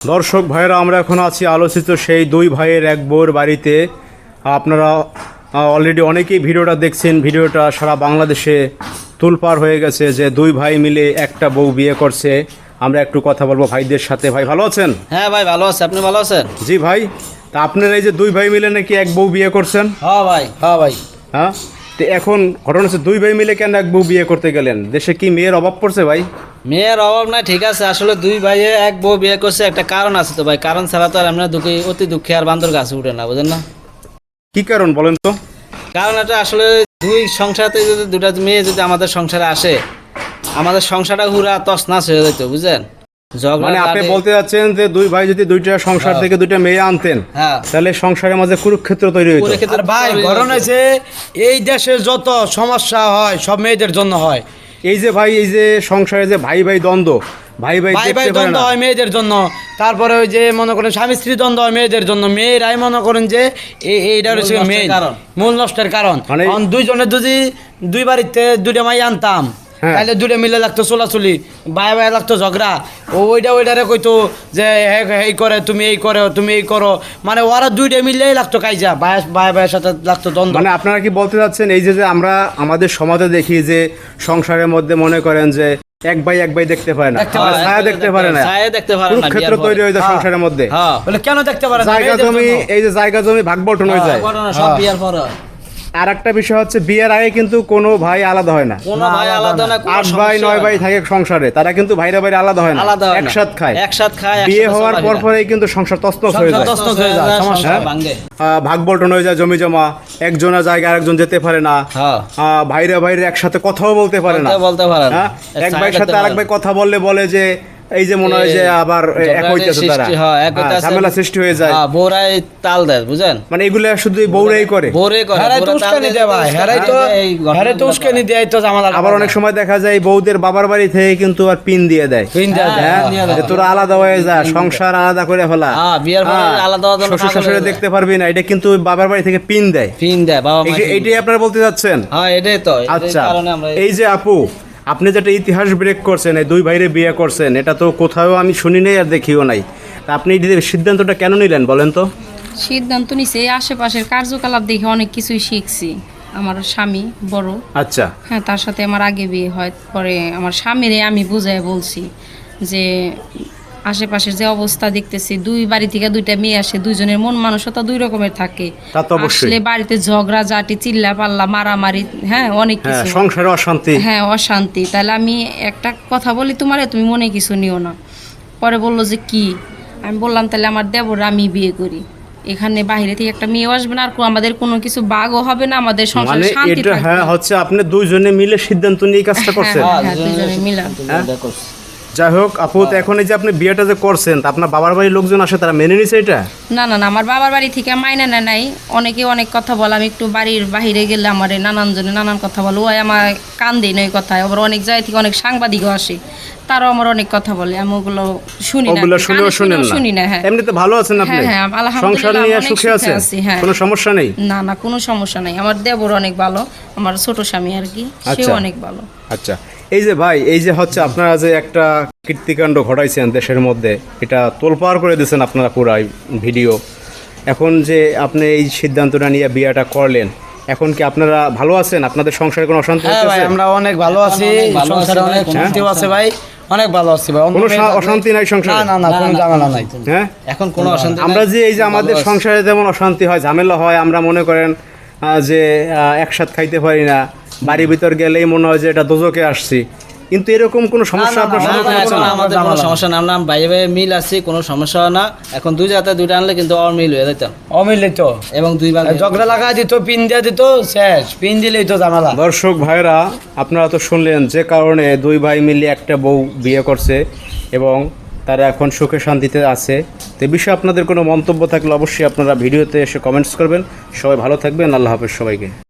দর্শক ভাইয়েরা আমরা এখন আছি আলোচিত সেই দুই ভাইয়ের এক বউর বাড়িতে। আপনারা অলরেডি অনেকেই ভিডিওটা দেখছেন। ভিডিওটা সারা বাংলাদেশে তুলপার হয়ে গেছে যে দুই ভাই মিলে একটা বউ বিয়ে করছে। আমরা একটু কথা বলব ভাইদের সাথে। ভাই ভালো আছেন? হ্যাঁ ভাই ভালো আছে। আপনি ভালো আছেন? জি ভাই তা আপনারা এই যে দুই ভাই মিলে নাকি এক বউ বিয়ে করছেন? হ্যাঁ ভাই হ্যাঁ ভাই। হ্যাঁ? তো এখন ঘটনা হচ্ছে দুই ভাই মিলে কেন এক বউ বিয়ে করতে গেলেন? দেশে কি মেয়ের অভাব পড়ছে ভাই? মেয়ের অভাব নাই ঠিক আছে। আসলে দুই ভাইয়ে এক বউ বিয়ে করছে একটা কারণ আছে তো ভাই। কারণ ছাড়া তো আর আমরা দুঃখী অতি দুঃখে আর বান্দর গাছে উঠে না বুঝেন না? কি কারণ বলেন তো? কারণ এটা আসলে দুই সংসারতে যদি দুটা মেয়ে যদি আমাদের সংসারে আসে আমাদের সংসারটা হুরা তছনাছ হয়ে যেত বুঝলেন? মানে আপনি বলতে যাচ্ছেন যে দুই ভাই যদি দুইটা সংসার থেকে দুইটা মেয়ে আনতেন হ্যাঁ। তাহলে সংসারের মাঝে কুরুক্ষেত্র তৈরি ক্ষেত্রে ভাই ঘটনা এই দেশে যত সমস্যা হয় সব মেয়েদের জন্য হয়। এই যে ভাই এই যে সংসারে যে ভাই ভাই দ্বন্দ্ব ভাই ভাই ভাই ভাই দ্বন্দ্ব হয় মেয়েদের জন্য তারপরে ওই যে মনে করেন স্বামী স্ত্রী দ্বন্দ্ব হয় মেয়েদের জন্য মেয়েরাই মনে করেন যে এই- এইটা হচ্ছে মেন কারণ। মূল নষ্টের কারণ মানে- কারণ দুইজনের যদি দুই বাড়িতে দুইটা মাই আনতাম। তাহলে দুইটা মিলে লাগতো চলাচলি বাই বাই লাগতো ঝগড়া। ওইটা ওইটারে কইতো যে এই করে তুমি এই করো তুমি এই করো। মানে ওরা দুইটা মিলেই লাগতো কাইজা বাই বাই ভাইয়ের সাথে লাগতো দ্বন্দ্ব। মানে আপনারা কি বলতে চাচ্ছেন এই যে যে আমরা আমাদের সমাজে দেখি যে সংসারের মধ্যে মনে করেন যে এক ভাই এক ভাই দেখতে পারে না ছায়া দেখতে পারে না। ছায়া দেখতে পারে না বিয়ার পরে। তৈরি হয়ে যায় হ্যাঁ। সংসারের মধ্যে। হ্যাঁ। বলে কেন দেখতে পারে না? জায়গা জমি এই যে জায়গা জমি ভাগ বন্টন হয়ে যায়। ঘটনা সব হ্যাঁ। বিয়ার পরে। হয়। আর একটা বিষয় হচ্ছে বিয়ের আগে কিন্তু কোনো ভাই আলাদা হয় না কোনো ভাই আলাদা না আট ভাই নয় ভাই থাকে সংসারে তারা কিন্তু ভাইরা ভাইরা আলাদা হয় না আলাদা হয়। একসাথ খায় একসাথ খায় বিয়ে হওয়ার পর পরেই কিন্তু সংসার তস্তস হয়ে যায় সংসার তছনছ হয়ে যায়, সমস্যা। সংসার ভাঙ্গে। আহ, ভাগ বন্টন হয়ে যায় জমি জমা একজনের জায়গায় আরেকজন যেতে পারে না হ্যাঁ। ভাইরা ভাইরা একসাথে কথাও বলতে পারে না বলতে- বলতে পারে না। হ্যাঁ? এক ভাইয়ের সাথে আরেক ভাই কথা বললে বলে যে এই যে মনে হয় যে আবার এক হইতেছে তারা। সৃষ্টি হয়। ঝামেলা সৃষ্টি হয়ে যায়। হ্যাঁ, বউরাই তাল দেয় বুঝেন মানে এগুলো শুধু এই বউরাই করে। বউরে করে হেরাই তো উস্কানি দেয় ভাই হেরাই তো দেয়, এই ঘটনাগুলো হেরাই তো উস্কানি দেয় তো জামালা আবার অনেক সময় দেখা যায় বউদের বাবার বাড়ি থেকে কিন্তু আর পিন দিয়ে দেয়। পিন দেয়া হ্যাঁ দিয়ে। তোরা আলাদা হয়ে যা সংসার আলাদা করে ফেলা। হ্যাঁ, বিয়ের পরে আলাদা শ্বশুর শাশুড়ি দেখতে পারবি না এটা কিন্তু বাবার বাড়ি থেকে পিন দেয়। পিন দেয় বাবা এইটাই আপনারা বলতে যাচ্ছেন? হ্যাঁ এটাই তো আচ্ছা এই যে আপু আপনি যেটা ইতিহাস ব্রেক করছেন এই দুই ভাইরে বিয়ে করছেন এটা তো কোথাও আমি শুনি নাই আর দেখিও নাই। তা আপনি এই সিদ্ধান্তটা কেন নিলেন বলেন তো? সিদ্ধান্ত নিছে এই আশেপাশের কার্যকলাপ দেখে অনেক কিছুই শিখছি। আমার স্বামী বড়। আচ্ছা। হ্যাঁ তার সাথে আমার আগে বিয়ে হয় পরে আমার স্বামীরে আমি বুঝাই বলছি যে আশেপাশের যে অবস্থা দেখতেছি দুই বাড়ি থেকে দুইটা মেয়ে আসে দুইজনের মন মানসতা দুই রকমের থাকে। তা তো অবশ্যই। আসলে বাড়িতে ঝগড়া জাটি চিল্লা পাল্লা মারামারি হ্যাঁ অনেক হ্যাঁ কিছু। সংসারে অশান্তি। হ্যাঁ অশান্তি। তাহলে আমি একটা কথা বলি তোমারে তুমি মনে কিছু নিও না। পরে বলল যে কি? আমি বললাম তাহলে আমার দেবর আমি বিয়ে করি। এখানে বাইরে থেকে একটা মেয়ে আসবে না আর আমাদের কোনো কিছু বাগও হবে না আমাদের মানে সংসারে শান্তি থাকবে। হ্যাঁ হচ্ছে আপনি দুইজনে মিলে সিদ্ধান্ত নিয়ে কাজটা করছেন। হ্যাঁ, হ্যাঁ, দুজনে মিলা। হ্যাঁ? যাই হোক আপু তো এখন এই যে আপনি বিয়েটা যে করছেন তা আপনার বাবার বাড়ির লোকজন আসে তারা মেনে নিছে এটা? না না না আমার বাবার বাড়ি থেকে মাইনা না নাই। অনেকে অনেক কথা বলে আমি একটু বাড়ির বাইরে গেলে আমার নানান জনে নানান কথা বলে। ওই আমার কান দেয় না ওই কথায়। আবার অনেক জায়গা থেকে অনেক সাংবাদিকও আসে তারাও আমার অনেক কথা বলে। আমি ওগুলো শুনি না ওগুলো শুনেও শুনেন না। শুনি না হ্যাঁ। এমনিতে ভালো আছেন আপনি? হ্যাঁ, হ্যাঁ, আলহামদুলিল্লাহ, সংসার নিয়ে সুখে আছেন? হ্যাঁ। কোনো সমস্যা নেই? না না কোনো সমস্যা নাই। আমার দেবর অনেক ভালো আমার ছোট স্বামী আর কি সেও আচ্ছা। অনেক ভালো। আচ্ছা। এই যে ভাই এই যে হচ্ছে আপনারা যে একটা কীর্তিকাণ্ড ঘটাইছেন দেশের মধ্যে এটা তোলপাড় করে দিয়েছেন আপনারা পুরাই ভিডিও। এখন যে আপনি এই সিদ্ধান্তটা নিয়ে বিয়েটা করলেন এখন কি আপনারা ভালো আছেন? আপনাদের সংসারে কোনো অশান্তি হ্যাঁ ভাই আমরা অনেক ভালো আছি। সংসারে অনেক কোনো শান্তিও আছে ভাই অনেক ভালো আছি ভাই। কোনো অশান্তি নাই সংসারে? না না না কোনো ঝামেলা নাই। হ্যাঁ এখন কোনো অশান্তি নাই। আমরা যে এই যে আমাদের সংসারে যেমন অশান্তি হয় ঝামেলা হয় আমরা মনে করেন যে একসাথ খাইতে পারি না বাড়ির ভিতর গেলেই মনে হয় যে এটা দোজকে আসছি। কিন্তু এরকম কোনো সমস্যা আপনার না, না, সম্মুখীন হচ্ছে না আমাদের কোনো সমস্যা না আমরা ভাই ভাই মিল আছি কোনো সমস্যা না। এখন দুই জাতে দুইটা আনলে কিন্তু অমিল হয়ে যেত অমিলিত এবং দুই ভাগ ঝগড়া লাগা দিত পিন দিয়ে দিত শেষ পিন দিলেই তো ঝামেলা। দর্শক ভাইরা আপনারা তো শুনলেন যে কারণে দুই ভাই মিলে একটা বউ বিয়ে করছে এবং তারা এখন সুখে শান্তিতে আছে। তো বিষয়ে আপনাদের কোনো মন্তব্য থাকলে অবশ্যই আপনারা ভিডিওতে এসে কমেন্টস করবেন। সবাই ভালো থাকবেন আল্লাহ হাফেজ সবাইকে।